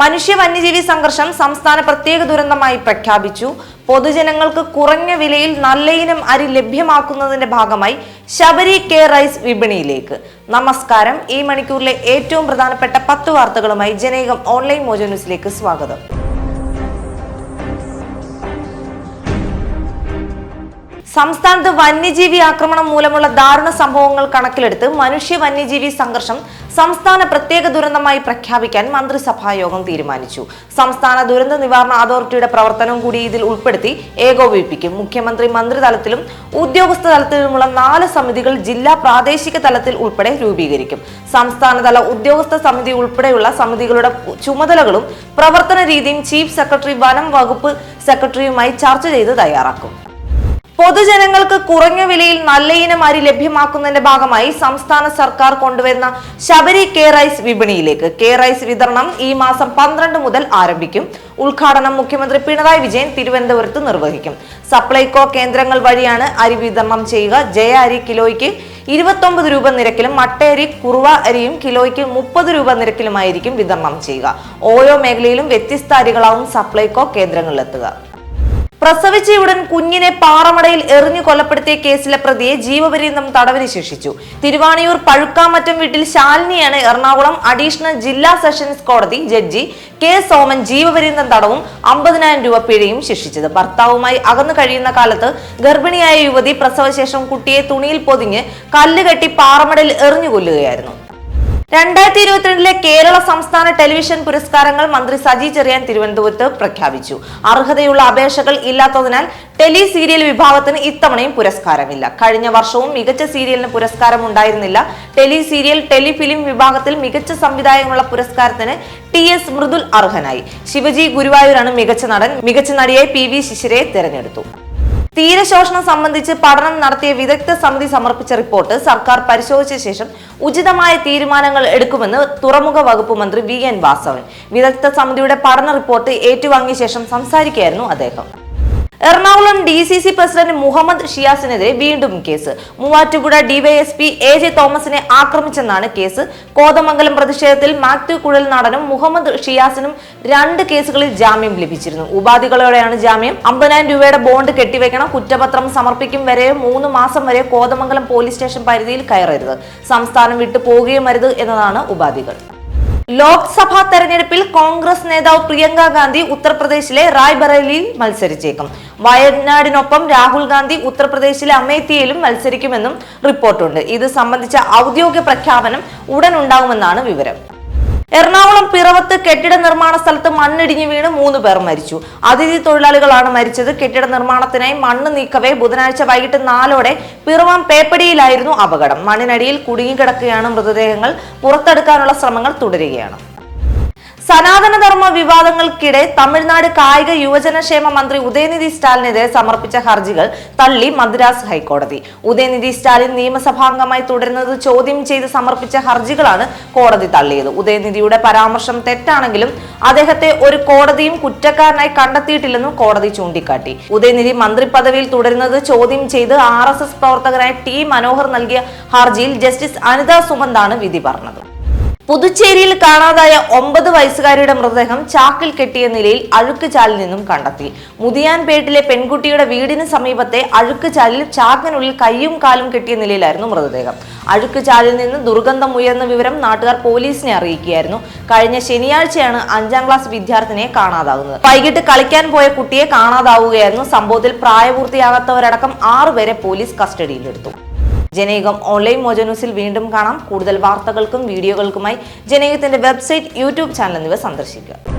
മനുഷ്യ വന്യജീവി സംഘർഷം സംസ്ഥാന പ്രത്യേക ദുരന്തമായി പ്രഖ്യാപിച്ചു. പൊതുജനങ്ങൾക്ക് കുറഞ്ഞ വിലയിൽ നല്ല ഇനം അരി ലഭ്യമാക്കുന്നതിന്റെ ഭാഗമായി ശബരി കെ റൈസ് വിപണിയിലേക്ക്. നമസ്കാരം. ഈ മണിക്കൂറിലെ ഏറ്റവും പ്രധാനപ്പെട്ട പത്ത് വാർത്തകളുമായി ജനേകം ഓൺലൈൻ മോജോ ന്യൂസിലേക്ക് സ്വാഗതം. സംസ്ഥാനത്ത് വന്യജീവി ആക്രമണം മൂലമുള്ള ദാരുണ സംഭവങ്ങൾ കണക്കിലെടുത്ത് മനുഷ്യ വന്യജീവി സംഘർഷം സംസ്ഥാന പ്രത്യേക ദുരന്തമായി പ്രഖ്യാപിക്കാൻ മന്ത്രിസഭാ യോഗം തീരുമാനിച്ചു. സംസ്ഥാന ദുരന്ത നിവാരണ അതോറിറ്റിയുടെ പ്രവർത്തനം കൂടി ഇതിൽ ഉൾപ്പെടുത്തി ഏകോപിപ്പിക്കും. മുഖ്യമന്ത്രി മന്ത്രിതലത്തിലും ഉദ്യോഗസ്ഥ തലത്തിലുമുള്ള നാല് സമിതികൾ ജില്ലാ പ്രാദേശിക തലത്തിൽ ഉൾപ്പെടെ രൂപീകരിക്കും. സംസ്ഥാനതല ഉദ്യോഗസ്ഥ സമിതി ഉൾപ്പെടെയുള്ള സമിതികളുടെ ചുമതലകളും പ്രവർത്തന രീതിയും ചീഫ് സെക്രട്ടറി വനം വകുപ്പ് സെക്രട്ടറിയുമായി ചർച്ച ചെയ്ത് തയ്യാറാക്കും. പൊതുജനങ്ങൾക്ക് കുറഞ്ഞ വിലയിൽ നല്ല ഇനം അരി ലഭ്യമാക്കുന്നതിന്റെ ഭാഗമായി സംസ്ഥാന സർക്കാർ കൊണ്ടുവരുന്ന ശബരി കെ റൈസ് വിപണിയിലേക്ക് കെ റൈസ് വിതരണം ഈ മാസം പന്ത്രണ്ട് മുതൽ ആരംഭിക്കും. ഉദ്ഘാടനം മുഖ്യമന്ത്രി പിണറായി വിജയൻ തിരുവനന്തപുരത്ത് നിർവഹിക്കും. സപ്ലൈകോ കേന്ദ്രങ്ങൾ വഴിയാണ് അരി വിതരണം ചെയ്യുക. ജയ അരി കിലോയ്ക്ക് ഇരുപത്തൊമ്പത് രൂപ നിരക്കിലും മട്ടയരി കുറുവ അരിയും കിലോയ്ക്ക് മുപ്പത് രൂപ നിരക്കിലുമായിരിക്കും വിതരണം ചെയ്യുക. ഓരോ മേഖലയിലും വ്യത്യസ്ത അരികളാവും സപ്ലൈകോ കേന്ദ്രങ്ങളിലെത്തുക. പ്രസവിച്ചയുടൻ കുഞ്ഞിനെ പാറമടയിൽ എറിഞ്ഞു കൊലപ്പെടുത്തിയ കേസിലെ പ്രതിയെ ജീവപര്യന്തം തടവിന് ശിക്ഷിച്ചു തിരുവാണിയൂർ പഴുക്കാമറ്റം വീട്ടിൽ ശാലിനിയാണ് എറണാകുളം അഡീഷണൽ ജില്ലാ സെഷൻസ് കോടതി ജഡ്ജി കെ സോമൻ ജീവപര്യന്തം തടവും അമ്പതിനായിരം രൂപ പിഴയും ശിക്ഷിച്ചത്. ഭർത്താവുമായി അകന്നു കഴിയുന്ന കാലത്ത് ഗർഭിണിയായ യുവതി പ്രസവശേഷം കുട്ടിയെ തുണിയിൽ പൊതിഞ്ഞ് കല്ലുകെട്ടി പാറമടയിൽ എറിഞ്ഞു കൊല്ലുകയായിരുന്നു. രണ്ടായിരത്തി ഇരുപത്തിരണ്ടിലെ കേരള സംസ്ഥാന ടെലിവിഷൻ പുരസ്കാരങ്ങൾ മന്ത്രി സജി ചെറിയാൻ തിരുവനന്തപുരത്ത് പ്രഖ്യാപിച്ചു. അർഹതയുള്ള അപേക്ഷകൾ ഇല്ലാത്തതിനാൽ ടെലി സീരിയൽ വിഭാഗത്തിന് ഇത്തവണയും പുരസ്കാരമില്ല. കഴിഞ്ഞ വർഷവും മികച്ച സീരിയലിന് പുരസ്കാരം ഉണ്ടായിരുന്നില്ല ടെലി സീരിയൽ ടെലിഫിലിം വിഭാഗത്തിൽ മികച്ച സംവിധായകനുള്ള പുരസ്കാരത്തിന് ടി എസ് മൃദുൽ അർഹനായി. ശിവജി ഗുരുവായൂരാണ് മികച്ച നടൻ. മികച്ച നടിയായി പി വി ശിശിരയെ തെരഞ്ഞെടുത്തു. തീരശോഷണം സംബന്ധിച്ച് പഠനം നടത്തിയ വിദഗ്ധ സമിതി സമർപ്പിച്ച റിപ്പോർട്ട് സർക്കാർ പരിശോധിച്ച ശേഷം ഉചിതമായ തീരുമാനങ്ങൾ എടുക്കുമെന്ന് തുറമുഖ വകുപ്പ് മന്ത്രി വി എൻ വാസവൻ. വിദഗ്ധ സമിതിയുടെ പഠന റിപ്പോർട്ട് ഏറ്റുവാങ്ങിയ ശേഷം സംസാരിക്കുകയായിരുന്നു അദ്ദേഹം. Ernakulam D C C president Muhammad ഷിയാസിനെതിരെ വീണ്ടും case. Muvattupuzha DYSP A J തോമസിനെ ആക്രമിച്ചെന്നാണ് കേസ്. കോതമംഗലം പ്രതിഷേധത്തിൽ മാത്യു കുഴൽനാടനും മുഹമ്മദ് ഷിയാസിനും രണ്ട് കേസുകളിൽ ജാമ്യം ലഭിച്ചിരുന്നു. ഉപാധികളോടെയാണ് ജാമ്യം. അമ്പതിനായിരം രൂപയുടെ ബോണ്ട് കെട്ടിവെക്കണം കുറ്റപത്രം സമർപ്പിക്കും വരെ മൂന്ന് മാസം വരെ കോതമംഗലം പോലീസ് സ്റ്റേഷൻ പരിധിയിൽ കയറരുത്. സംസ്ഥാനം വിട്ടു പോകുകയും അരുത് എന്നതാണ് ഉപാധികൾ. ലോക്സഭാ തെരഞ്ഞെടുപ്പിൽ കോൺഗ്രസ് നേതാവ് പ്രിയങ്ക ഗാന്ധി ഉത്തർപ്രദേശിലെ റായ്ബറേലിയിൽ മത്സരിച്ചേക്കും. വയനാടിനൊപ്പം രാഹുൽ ഗാന്ധി ഉത്തർപ്രദേശിലെ അമേത്തിയിലും മത്സരിക്കുമെന്നും റിപ്പോർട്ടുണ്ട്. ഇത് സംബന്ധിച്ച ഔദ്യോഗിക പ്രഖ്യാപനം ഉടൻ ഉണ്ടാകുമെന്നാണ് വിവരം. എറണാകുളം പിറവത്ത് കെട്ടിട നിർമ്മാണ സ്ഥലത്ത് മണ്ണിടിഞ്ഞു വീണ് മൂന്ന് പേർ മരിച്ചു. അതിഥി തൊഴിലാളികളാണ് മരിച്ചത്. കെട്ടിട നിർമ്മാണത്തിനായി മണ്ണ് നീക്കവേ ബുധനാഴ്ച വൈകിട്ട് നാലോടെ പിറവം പേപ്പടിയിലായിരുന്നു അപകടം. മണ്ണിനടിയിൽ കുടുങ്ങിക്കിടക്കുകയാണ് മൃതദേഹങ്ങൾ. പുറത്തെടുക്കാനുള്ള ശ്രമങ്ങൾ തുടരുകയാണ്. സനാതനധർമ്മ വിവാദങ്ങൾക്കിടെ തമിഴ്നാട് കായിക യുവജനക്ഷേമ മന്ത്രി ഉദയനിധി സ്റ്റാലിനെതിരെ സമർപ്പിച്ച ഹർജികൾ തള്ളി മദ്രാസ് ഹൈക്കോടതി. ഉദയനിധി സ്റ്റാലിൻ നിയമസഭാംഗമായി തുടരുന്നത് ചോദ്യം ചെയ്ത് സമർപ്പിച്ച ഹർജികളാണ് കോടതി തള്ളിയത്. ഉദയനിധിയുടെ പരാമർശം തെറ്റാണെങ്കിലും അദ്ദേഹത്തെ ഒരു കോടതിയും കുറ്റക്കാരനായി കണ്ടെത്തിയിട്ടില്ലെന്നും കോടതി ചൂണ്ടിക്കാട്ടി. ഉദയനിധി മന്ത്രി പദവിയിൽ തുടരുന്നത് ചോദ്യം ചെയ്ത് ആർ പ്രവർത്തകനായ ടി മനോഹർ നൽകിയ ഹർജിയിൽ ജസ്റ്റിസ് അനിത സുമന്താണ് വിധി പറഞ്ഞത്. പുതുച്ചേരിയിൽ കാണാതായ ഒമ്പത് വയസ്സുകാരിയുടെ മൃതദേഹം ചാക്കിൽ കെട്ടിയ നിലയിൽ അഴുക്കുചാലിൽ നിന്നും കണ്ടെത്തി. മുതിയാൻപേട്ടിലെ പെൺകുട്ടിയുടെ വീടിന് സമീപത്തെ അഴുക്കുചാലിൽ ചാക്കിനുള്ളിൽ കൈയും കാലും കെട്ടിയ നിലയിലായിരുന്നു മൃതദേഹം. അഴുക്കുചാലിൽ നിന്ന് ദുർഗന്ധം ഉയർന്ന വിവരം നാട്ടുകാർ പോലീസിനെ അറിയിക്കുകയായിരുന്നു. കഴിഞ്ഞ ശനിയാഴ്ചയാണ് അഞ്ചാം ക്ലാസ് വിദ്യാർത്ഥിനിയെ കാണാതാകുന്നത് വൈകിട്ട് കളിക്കാൻ പോയ കുട്ടിയെ കാണാതാവുകയായിരുന്നു. സംഭവത്തിൽ പ്രായപൂർത്തിയാകാത്തവരടക്കം ആറുപേരെ പോലീസ് കസ്റ്റഡിയിലെടുത്തു. ജനയുഗം ഓൺലൈൻ മോജോ ന്യൂസിൽ വീണ്ടും കാണാം. കൂടുതൽ വാർത്തകൾക്കും വീഡിയോകൾക്കുമായി ജനയുഗത്തിന്റെ വെബ്സൈറ്റ് യൂട്യൂബ് ചാനൽ എന്നിവ സന്ദർശിക്കുക.